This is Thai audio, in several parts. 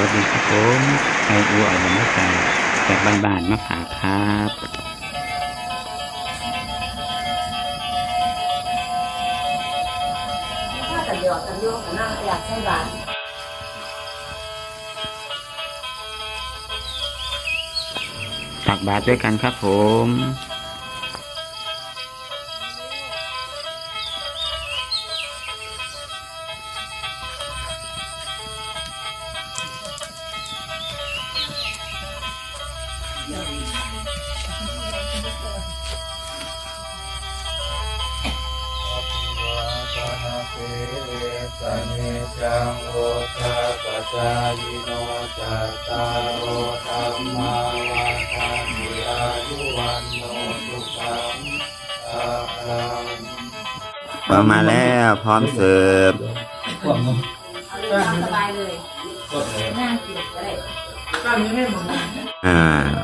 วัสดีครับผมไออัวเอาบรรยากาศจากบ้านๆมาฝากครับถ้ากันหยอดกันโยกกันนั่งอยากใช้บาทตักบาตรด้วยกันครับผม สเนจังโอทาปจายโนจัตตารโอธรรมาวันทันติอายุวันโนสุขังภาลังมาแล้วพร้อมเสิร์ฟเอาเลสบายเลย อ่า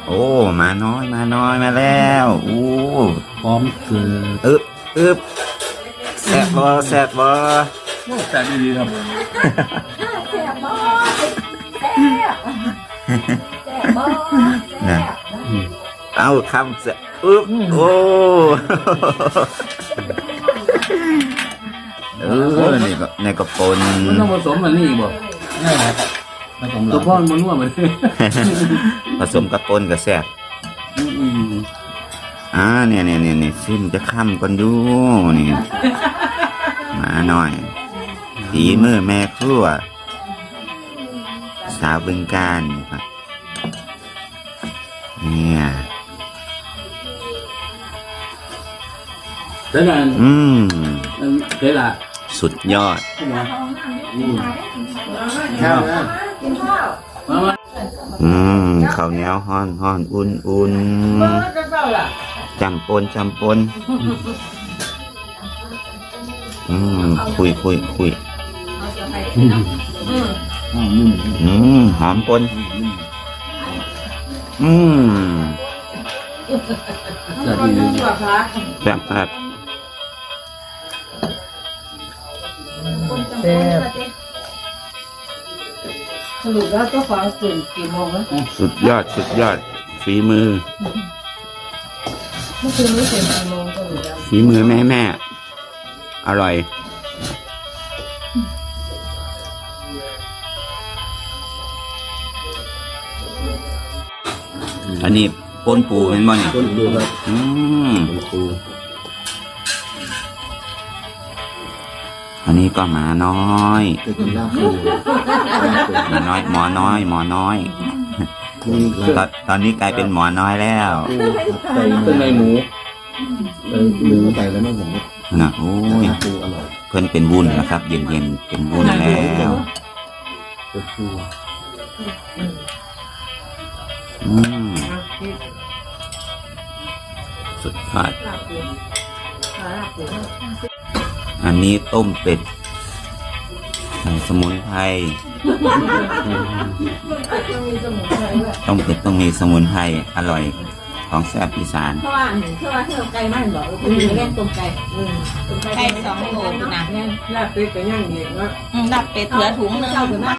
โอ้ มาน้อยมาน้อยมาแล้วอู้พร้อมคืออึบอึบแซ่บบ่แซ่บบ่แต่ดีๆครับแซ่บบ่แซ่บแซ่บบ่แซ่บเอาคำแซ่บอึบโอ้เออนี่ก็นี่ก็ปนมันต้องผสมมันนี่บ่ ใช่ครับผสมตัวพ่อมันนัวเหมือนผสมกับปนกับแซ่บอ่าเนี่ยเนี่ยเนี่ยเนี่ยซิมจะค้ำก่อนดูนี่มาหน่อยฝีมือแม่ครัว สาวบึงการครับเนี่ย แล้วกันอืม เดี๋ยวละสุดยอดข้าว กินข้าวมามาอืมข้าวเหนียวฮ้อนฮ้อนอุ่นอุ่นจำปนจำปนอืมคุยคุยคุยเอาจะไปกินน้ำอืมอืมนุ่มอืมหอมปนอืมจะดีแบบแบบแซ่บ สรุปแล้วเจ้าของตื่นกี่โมงแล้วสุดยอดสุดยอดฝีมือ เมื่อคืนนี้ตื่นกี่โมงสรุปแล้วฝีมือแม่แม่อร่อย อันนี้ปนปูเป็นบ่เนี่ย ต้นดูครับ อืม ปู อันนี้ก็หมาน้อยคือกินลาบปูหมาน้อย หมอน้อย หมอน้อยนี่ตอนตอนนี้กลายเป็นหมอน้อยแล้วใส่เครื่องในหมูเออหมูใส่แล้วนะผมนะโอ้ยลาบปูอร่อยเพิ่นเป็นวุ้นนะครับ เย็นๆเป็นวุ้นแล้วเป็นปูอืมสุดยอดหลับ อยู่ขาหลับอยู่อันนี้ต้มเป็ดใส่สมุนไพรต้องมีสมุนไพรด้วยต้มเป็ดต้องมีสมุนไพรอร่อยของแซ่บอีสานเพราะว่าเพราะว่าที่เราไก่มันบอกว่าเป็นเล่นต้มไก่อืมต้มไก่ไก่สองโลคุณนะลาบเป็ดก็ย่างเย็นว่าอืมดับเป็ดเหลือถุงหนึงเข้าถึงมา